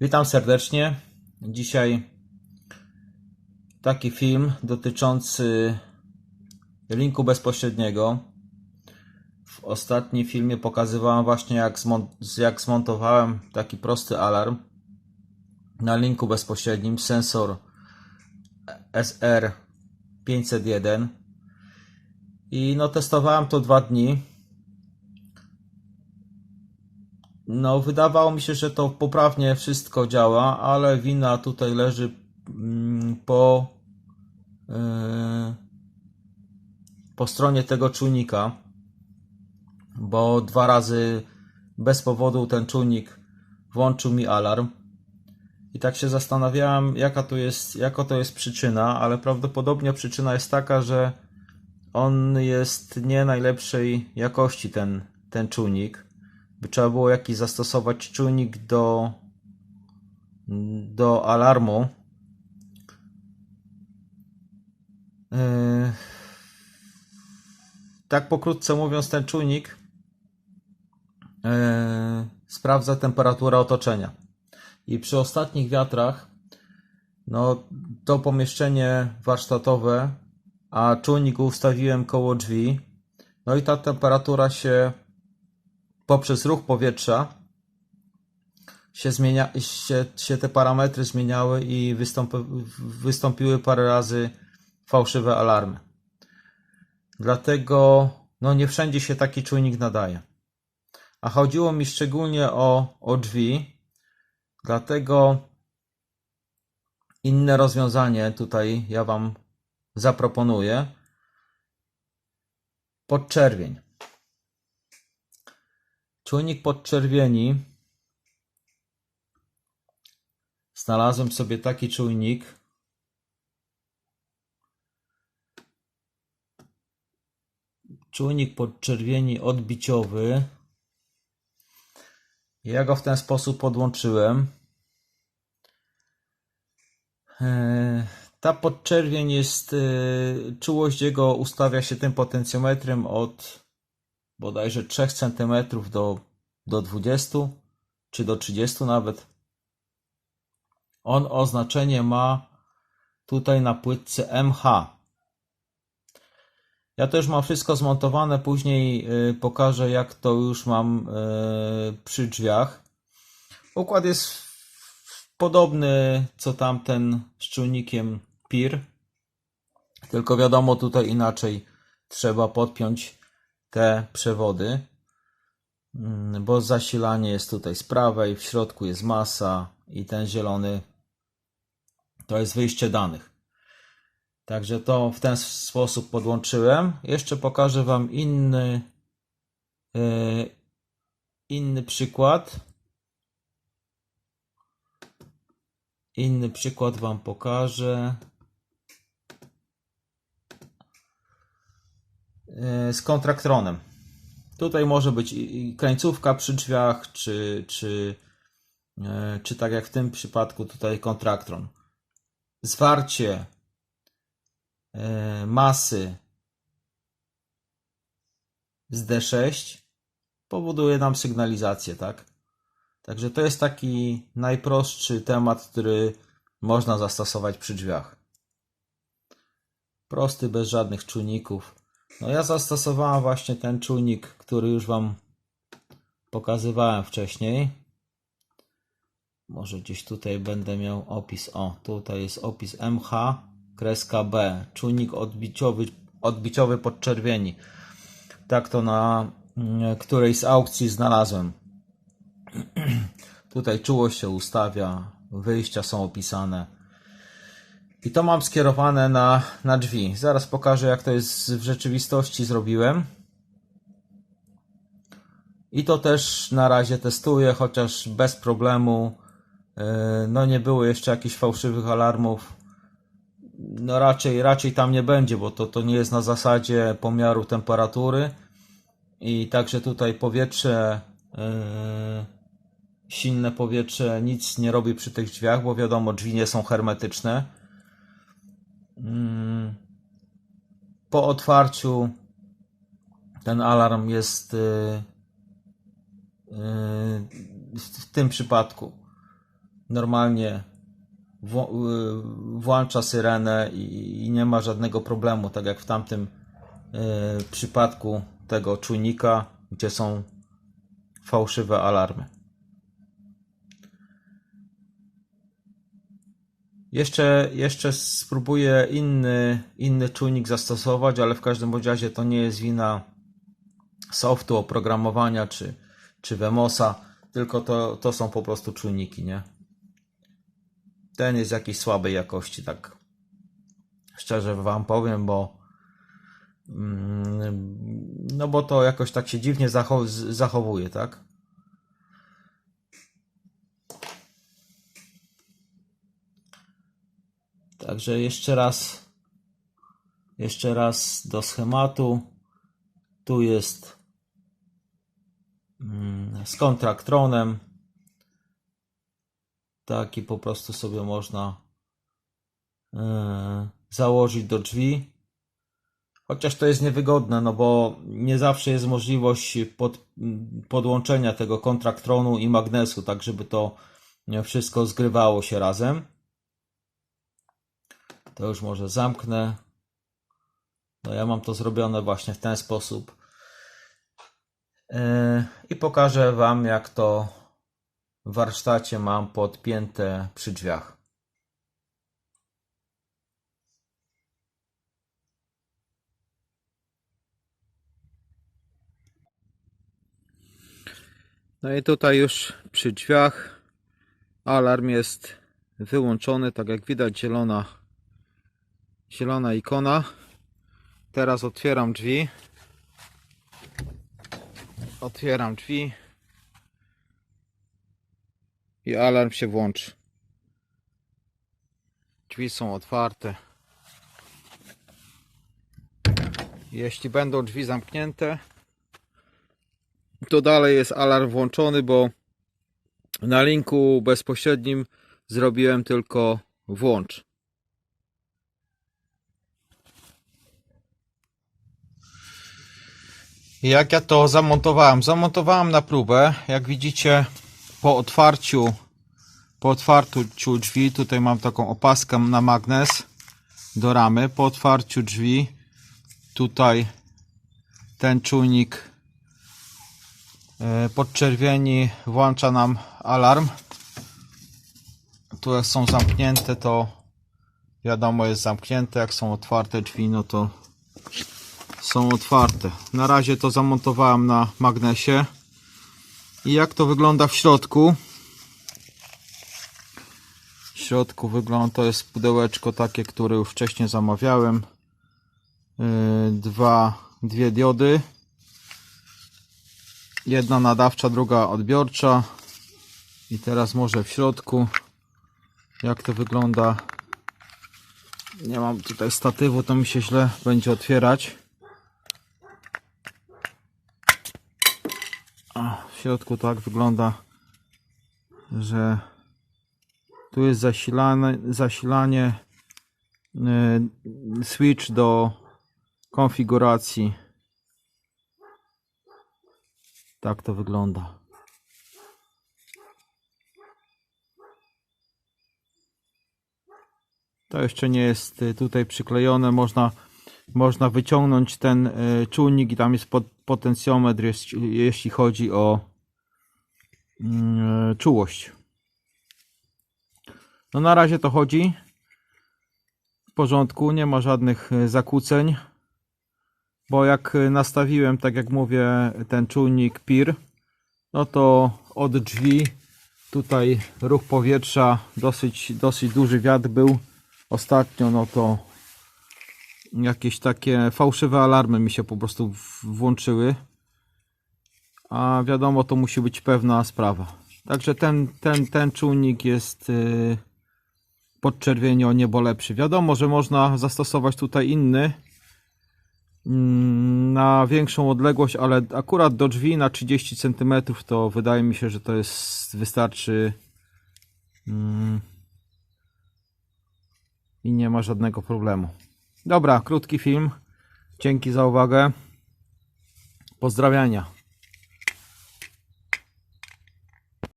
Witam serdecznie. Dzisiaj taki film dotyczący linku bezpośredniego. W ostatnim filmie pokazywałem właśnie jak, zmon- jak zmontowałem taki prosty alarm na linku bezpośrednim sensor SR501 i no testowałem to dwa dni. No, wydawało mi się, że to poprawnie wszystko działa, ale wina tutaj leży mm, po, yy, po stronie tego czujnika, bo dwa razy bez powodu ten czujnik włączył mi alarm. I tak się zastanawiałem, jaka to jest, jaka to jest przyczyna, ale prawdopodobnie przyczyna jest taka, że on jest nie najlepszej jakości, ten, ten czujnik by trzeba było jakiś zastosować czujnik do, do alarmu. Yy, tak pokrótce mówiąc, ten czujnik yy, sprawdza temperaturę otoczenia. I przy ostatnich wiatrach, no to pomieszczenie warsztatowe, a czujnik ustawiłem koło drzwi, no i ta temperatura się poprzez ruch powietrza się, zmienia, się, się te parametry zmieniały i wystąpi, wystąpiły parę razy fałszywe alarmy. Dlatego no nie wszędzie się taki czujnik nadaje. A chodziło mi szczególnie o, o drzwi, dlatego inne rozwiązanie tutaj ja Wam zaproponuję. Podczerwień. Czujnik podczerwieni. Znalazłem sobie taki czujnik. Czujnik podczerwieni odbiciowy. Ja go w ten sposób podłączyłem. Eee, Ta podczerwień jest, eee, czułość jego ustawia się tym potencjometrem od bodajże 3 cm do, do 20 czy do 30 nawet. On oznaczenie ma tutaj na płytce MH. Ja też mam wszystko zmontowane, później y, pokażę jak to już mam y, przy drzwiach. Układ jest podobny co tamten z czujnikiem PIR, tylko wiadomo tutaj inaczej trzeba podpiąć te przewody, mm, bo zasilanie jest tutaj z prawej, w środku jest masa i ten zielony to jest wyjście danych. Także to w ten sposób podłączyłem. Jeszcze pokażę Wam inny, yy, inny przykład. Inny przykład Wam pokażę. Z kontraktronem. Tutaj może być i krańcówka przy drzwiach, czy, czy, yy, czy tak jak w tym przypadku tutaj kontraktron. Zwarcie yy, masy z D6 powoduje nam sygnalizację, tak? Także to jest taki najprostszy temat, który można zastosować przy drzwiach. Prosty, bez żadnych czujników. No ja zastosowałem właśnie ten czujnik, który już Wam pokazywałem wcześniej. Może gdzieś tutaj będę miał opis. O, tutaj jest opis MH, kreska B. Czujnik odbiciowy, odbiciowy podczerwieni. Tak to na mm, którejś z aukcji znalazłem. Tutaj czułość się ustawia, wyjścia są opisane. I to mam skierowane na, na drzwi. Zaraz pokażę, jak to jest w rzeczywistości zrobiłem. I to też na razie testuję, chociaż bez problemu. Yy, No nie było jeszcze jakichś fałszywych alarmów. No raczej, raczej tam nie będzie, bo to, to nie jest na zasadzie pomiaru temperatury. I także tutaj powietrze, yy, silne powietrze nic nie robi przy tych drzwiach, bo wiadomo, drzwi nie są hermetyczne. Mm, Po otwarciu ten alarm jest yy, yy, w tym przypadku normalnie y, włącza syrenę i, nie ma żadnego problemu, tak jak w tamtym y, przypadku tego czujnika, gdzie są fałszywe alarmy. Jeszcze, jeszcze spróbuję inny, inny czujnik zastosować, ale w każdym razie to nie jest wina softu, oprogramowania czy, czy Wemosa, tylko to, to są po prostu czujniki, nie? Ten jest jakiejś słabej jakości, tak szczerze wam powiem, bo mm, no bo to jakoś tak się dziwnie zachowuje, tak? Także jeszcze raz jeszcze raz do schematu. Tu jest mm, z kontraktronem. Taki po prostu sobie można e, założyć do drzwi. Chociaż to jest niewygodne, no bo nie zawsze jest możliwość pod, podłączenia tego kontraktronu i magnesu, tak żeby to wszystko zgrywało się razem. To już może zamknę. No ja mam to zrobione właśnie w ten sposób. Yy, I pokażę Wam, jak to w warsztacie mam podpięte przy drzwiach. No i tutaj już przy drzwiach alarm jest wyłączony, tak jak widać zielona zielona ikona. Teraz otwieram drzwi. Otwieram drzwi i alarm się włączy. Drzwi są otwarte. Jeśli będą drzwi zamknięte, to dalej jest alarm włączony, bo na linku bezpośrednim zrobiłem tylko włącz. Jak ja to zamontowałem? Zamontowałem na próbę. Jak widzicie, po otwarciu po otwarciu drzwi, tutaj mam taką opaskę na magnes do ramy. Po otwarciu drzwi, tutaj ten czujnik e, podczerwieni włącza nam alarm. Tu jak są zamknięte, to wiadomo jest zamknięte. Jak są otwarte drzwi, no to są otwarte. Na razie to zamontowałem na magnesie. I jak to wygląda w środku? W środku wygląda to jest pudełeczko takie, które już wcześniej zamawiałem. Yy, Dwa, dwie diody. Jedna nadawcza, druga odbiorcza. I teraz może w środku jak to wygląda. Nie mam tutaj statywu, to mi się źle będzie otwierać. A, w środku tak wygląda, że tu jest zasilane, zasilanie y, switch do konfiguracji. Tak to wygląda. To jeszcze nie jest y, tutaj przyklejone. Można, można wyciągnąć ten y, czujnik i tam jest pot- potencjometr, jeśli chodzi o mm, czułość. No na razie to chodzi. W porządku, nie ma żadnych y, zakłóceń. Bo jak nastawiłem, tak jak mówię, ten czujnik PIR, no to od drzwi tutaj ruch powietrza, dosyć, dosyć duży wiatr był. Ostatnio, no to jakieś takie fałszywe alarmy mi się po prostu włączyły. A wiadomo, to musi być pewna sprawa. Także ten, ten, ten czujnik jest yy, podczerwieni o niebo lepszy. Wiadomo, że można zastosować tutaj inny mm, na większą odległość, ale akurat do drzwi na 30 cm to wydaje mi się, że to jest wystarczy mm, i nie ma żadnego problemu. Dobra, krótki film. Dzięki za uwagę. Pozdrawiania.